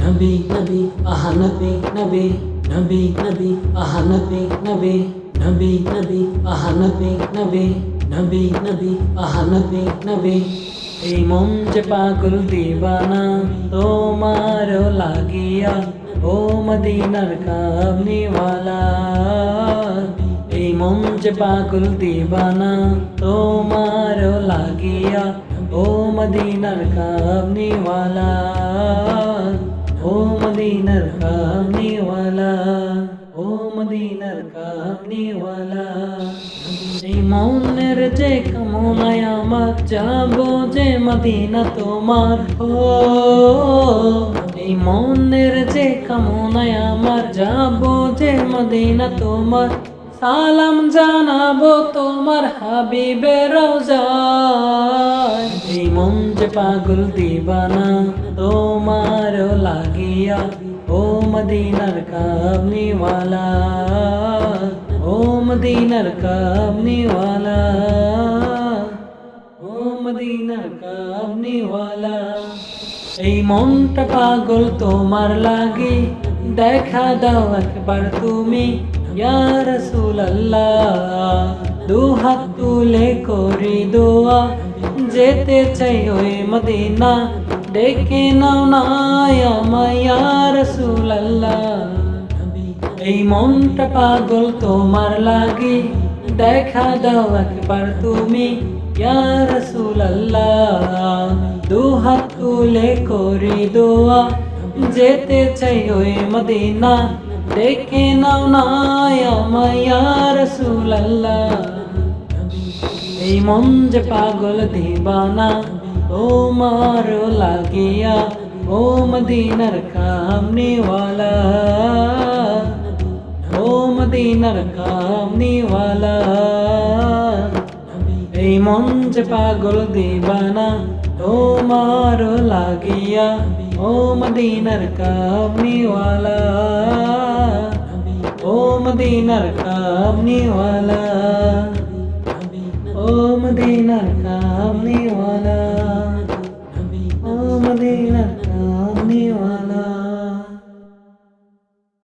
নবী নবী আহা নবী নবী নবী নবী আহা নবী নবী নবী নবী আহা নবী নবী নবী নবী আহা নবী নবী এই মন যে পাগল দিবানা তোমার লাগিয়া ও মদিনার কামনিওয়ালা এই মন যে পাগল দিবানা তোমার লাগিয়া ও মদিনার কামনিওয়ালা ও মদিনার কামনিওয়ালা ও মদিনার কামনিওয়ালা এই মৌনের যে কামনায় আমার যাব যে মদিনা তোমার ও এই মনের যে কামনায় আমার যাব যে মদিনা তোমার সালাম জানাব তোমার হাবিবের এই মন যে পাগল দিবানা তোমার লাগিয়া, ও মদিনার কামনিওয়ালা ও মদিনার কামনিওয়ালা ও মদিনার কামনিওয়ালা এই মনটা পাগল তোমার লাগে, দেখা দাও একবার তুমি, ইয়া রাসূলুল্লাহ দু হাত তুলে করি দোয়া যেতে চাই ওই মদিনা, ডেকে নাও না আমায় ইয়া রাসূলুল্লাহ। এই মনটা পাগল তোমার লাগে, দেখা দাও একবার তুমি, ইয়া রাসূলুল্লাহ। দু হাত তুলে করি দোয়া, যেতে চাই ওই মদিনা, ডেকে নাও না আমায় ইয়া রাসূলুল্লাহ। এই মন যে পাগল দিবানা তোমার লাগিয়া, ও মদিনার কামনিওয়ালা। ও মদিনার কামনিওয়ালা। এই মন যে পাগল দিবানা তোমার লাগিয়া, ও মদিনার কামনিওয়ালা। ও মদিনার কামনিওয়ালা। ও মদিনার কামনিওয়ালা ও মদিনার